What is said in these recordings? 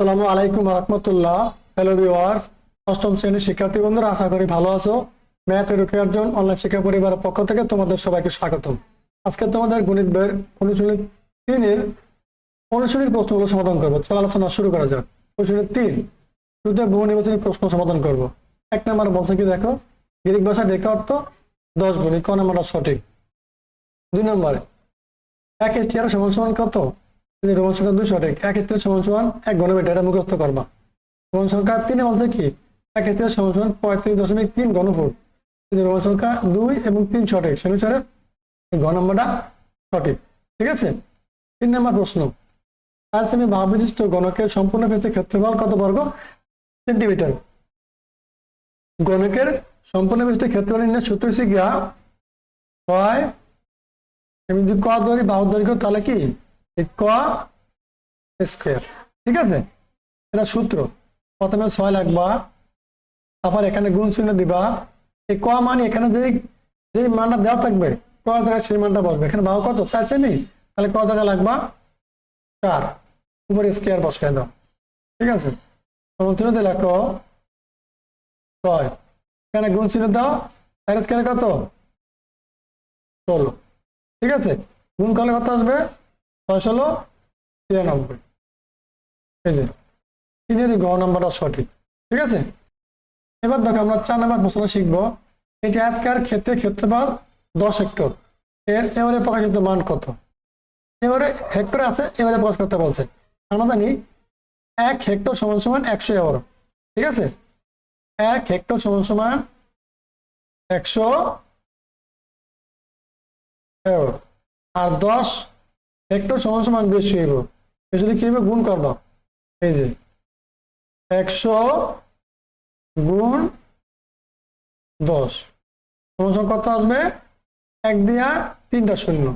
আসসালামু আলাইকুম রহমতুল্লাহ। Hello viewers অষ্টম শ্রেণির শিক্ষার্থী বন্ধুরা, আশা করি ভালো আছো। ম্যাথ এডুকেয়ার জন অনলাইন শিক্ষা পরিবারের পক্ষ থেকে তোমাদের সবাইকে স্বাগতম। আজকে তোমাদের গণিত বইয়ের অনুশীলনী তিনের অনুশীলনীর প্রশ্নগুলো সমাধান করব। চলো আলোচনা শুরু করা যাক। অনুশীলনী তিন শুরুতে বহু নির্বাচনী প্রশ্ন সমাধান করব। এক নম্বর বলছে কি দেখো? গ্রিক ভাষা ডেকে অর্থ দশ গুণ। ক নাম্বারটা সঠিক। দুই নম্বরে, এক এস এসটিআর সমান সমান কত? রোমান সংখ্যা দুই সঠিক এক এসটিআর সমান সমান এক ঘনমিটার এটা মুখস্থ করবা রোমান সংখ্যা তিনে বলছে কি? এক এসটিআর সমান সমান পঁয়ত্রিশ দশমিক তিন ঘনফুট। রোমান সংখ্যা দুই এবং তিন সঠিক। সে অনুসারে ঘ নম্বরটা সঠিক। ঠিক আছে? তিন নম্বর প্রশ্ন। আর সেমি ভাব বিশিষ্ট গণকের সম্পূর্ণ ক্ষেত্রে ক্ষেত্রফল কত বর্গ? সেন্টিমিটার। গণকের সম্পূর্ণ বিশিষ্ট ক্ষেত্রফল নির্ণয় সূত্র হচ্ছে গিয়া ছয় আমি যদি ক ধরি বাহু দৈর্ঘ্য, তাহলে কি? ক স্কোয়ার ঠিক আছে? এটা সূত্র। প্রথমে ছয় লাগবা, তারপর এখানে গুণ শূন্য দিবা। এই ক মানে এখানে যে যে মানটা দেওয়া থাকবে, ক জায়গায় সেই মানটা বসবে। এখানে বাহু কত? চার সেমি তাহলে ক জায়গা লাগবা? চার। উপরে স্কোয়ার বসায় দাও। ঠিক আছে? তখন চিহ্ন দিয়ে লেখো ছয়। এখানে গুণ চিহ্ন দাও। আর স্কোয়ার কত? ষোলো। ঠিক আছে? গুণ করলে কত আসবে? ছয় ষোলো তিরানব্বই। এই যে তিনের গ নাম্বারটা সঠিক। ঠিক আছে? এবার দেখো আমরা চার নাম্বার প্রশ্ন শিখব। এটি আজকার ক্ষেত্রে ক্ষেত্রফল দশ হেক্টর। এর, এবারে প্রকাশিত মান কত? এবারে হেক্টর আছে, এবারে প্রকাশ করতে বলছে আমরা জানি এক হেক্টর সমান সমান একশো এবার ঠিক আছে? এক হেক্টর সমান সমান একশো এবার আর দশ হেক্টর সমান সমান বেশি হইব বেশি কি হবে গুণ করব? এই যে, একশো গুণ দশ। সমান কত আসবে? এক দিয়া তিনটা শূন্য।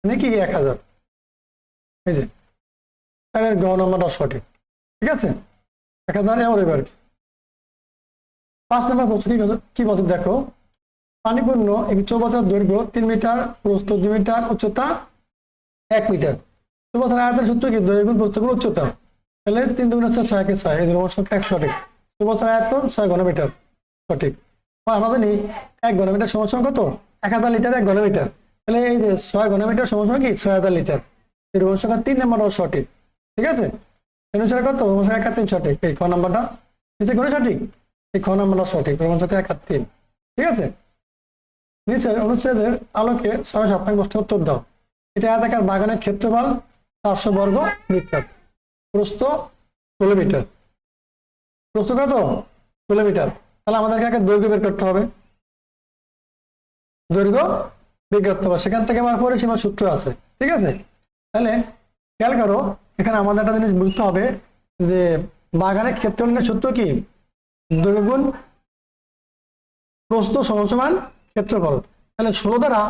মানে কি এক হাজার? এই যে এর গ নম্বরটা সঠিক। ঠিক আছে? এক হাজার এবার এবার কি। পাঁচ নম্বর প্রশ্ন কি কি বলছে? দেখো, পানিপূর্ণ একটি চৌবাচার দৈর্ঘ্য তিন মিটার, প্রস্থ দুই মিটার, উচ্চতা এক মিটার। চৌবাচার আয়তের সূত্র কি দৈর্ঘ্য প্রস্থ গুণ উচ্চতা তাহলে তিন দুগুণ হচ্ছে ছয় কে ছয়, এই যে রোমান সংখ্যা এক সঠিক। চৌবাচার আয়তন ছয় ঘনমিটার সঠিক। আমরা জানি এক ঘনমিটার সমান কত? এক হাজার লিটার এক ঘনমিটার। তাহলে এই যে ছয় ঘনমিটার সমান কি? ছয় হাজার লিটার। এই রোমান সংখ্যা তিন নাম্বারটাও সঠিক। ঠিক আছে? অনুসারে কত? রোমান সংখ্যা একাত্তিন সঠিক। এই খ নাম্বারটা নিচে করে সঠিক? এই খ নাম্বারটা সঠিক। রোমান সংখ্যা একাত্তিন ঠিক আছে? নিচের অনুচ্ছেদের আলোকে ছয় সাতাং প্রশ্নের উত্তর দাও। এটা এলাকার বাগানের ক্ষেত্রফল চারশো বর্গ মিটার। প্রস্থ ষোলো মিটার। প্রস্থ কত? ষোলো মিটার। তাহলে আমাদেরকে আগে দৈর্ঘ্য বের করতে হবে। দৈর্ঘ্য বের করতে হবে। সেখান থেকে আমার পরিসীমা সূত্র আছে। ঠিক আছে? তাহলে খেয়াল করো, এখানে আমাদের একটা জিনিস বুঝতে হবে যে বাগানের ক্ষেত্র সূত্র কি? দৈর্ঘ্য গুণ প্রস্থ সমান ক্ষেত্রফল। তাহলে ষোলো দ্বারা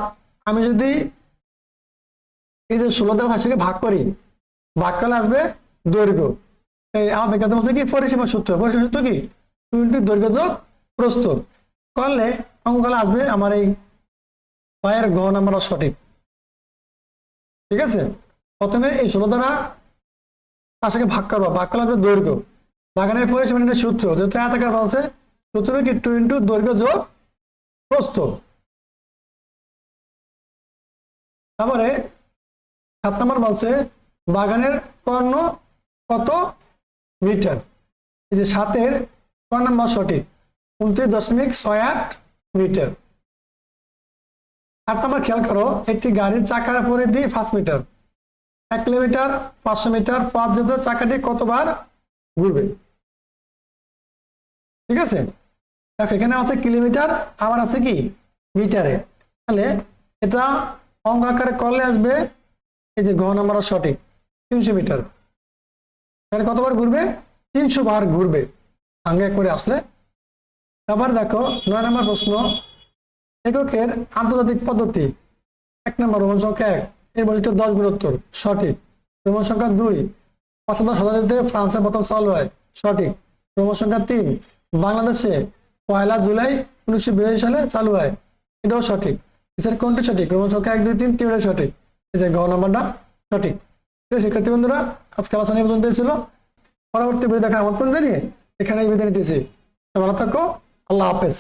আমি যদি এই যে ষোলো দ্বারা রাশিকে ভাগ করি ভাগ করলে আসবে দৈর্ঘ্য। এই আমার বিজ্ঞান বলছে কি? পরিসীমা সূত্র। পরিসীমা সূত্র কি? টোয়েন্টি দৈর্ঘ্য যোগ প্রস্থ। করলে অঙ্কলে আসবে আমার এই পায়ের গ নাম্বার সঠিক ঠিক আছে? প্রথমে এই ষোলো দ্বারা রাশিকে ভাগ করব। ভাগ করলে আসবে দৈর্ঘ্য। বাগানের পরিসীমা নির্ণয়ের সূত্র। যেহেতু এতাকার বলছে, সূত্র কি? টু ইন্টু দৈর্ঘ্য যোগ প্রস্থ। তারপরে সাত নম্বর বলছে, বাগানের কর্ণ কত মিটার? এই যে সাতের ক নম্বর সঠিক, উনত্রিশ দশমিক ছয় আট মিটার। আট নম্বর খেয়াল করো, একটি গাড়ির চাকার পরিধি পাঁচ মিটার। এক কিলোমিটার, পাঁচশো মিটার, পাঁচ যেত চাকাটি কতবার ঘুরবে? ঠিক আছে? দেখো, এখানে আছে কিলোমিটার, আবার আছে কি? মিটারে। তাহলে এটা অঙ্গ আকারে করলে আসবে এই যে ঘ নাম্বার সঠিক তিনশো মিটার। তাহলে কতবার ঘুরবে? তিনশো বার ঘুরবে। আঙ্গে করে আসলে। তারপর দেখো, নয় নম্বর প্রশ্ন, এককের আন্তর্জাতিক পদ্ধতি, এক নম্বর রোমান সংখ্যা এক এর বলিত দশ গুণোত্তর, সঠিক। রোমান সংখ্যা দুই পঁচাত্তর শতাব্দীতে ফ্রান্সে প্রথম চালু হয়, সঠিক। রোমান সংখ্যা তিন, বাংলাদেশে পয়লা জুলাই উনিশশো বিরাশি সালে চালু হয়, এটাও সঠিক। এছাড়া কোনটি সঠিক? রোমান সংখ্যা এক, দুই, তিন, তিনটাই সঠিক। যে গ নাম্বারটা সঠিক। ঠিক আছে, শিক্ষার্থী বন্ধুরা, আজকে আলোচনা পর্যন্ত ছিল। পরবর্তী ভিডিও দেখার আমন্ত্রণ জানিয়ে এখানে বিদায় নিতেছি। ভালো থাকো। আল্লাহ হাফেজ।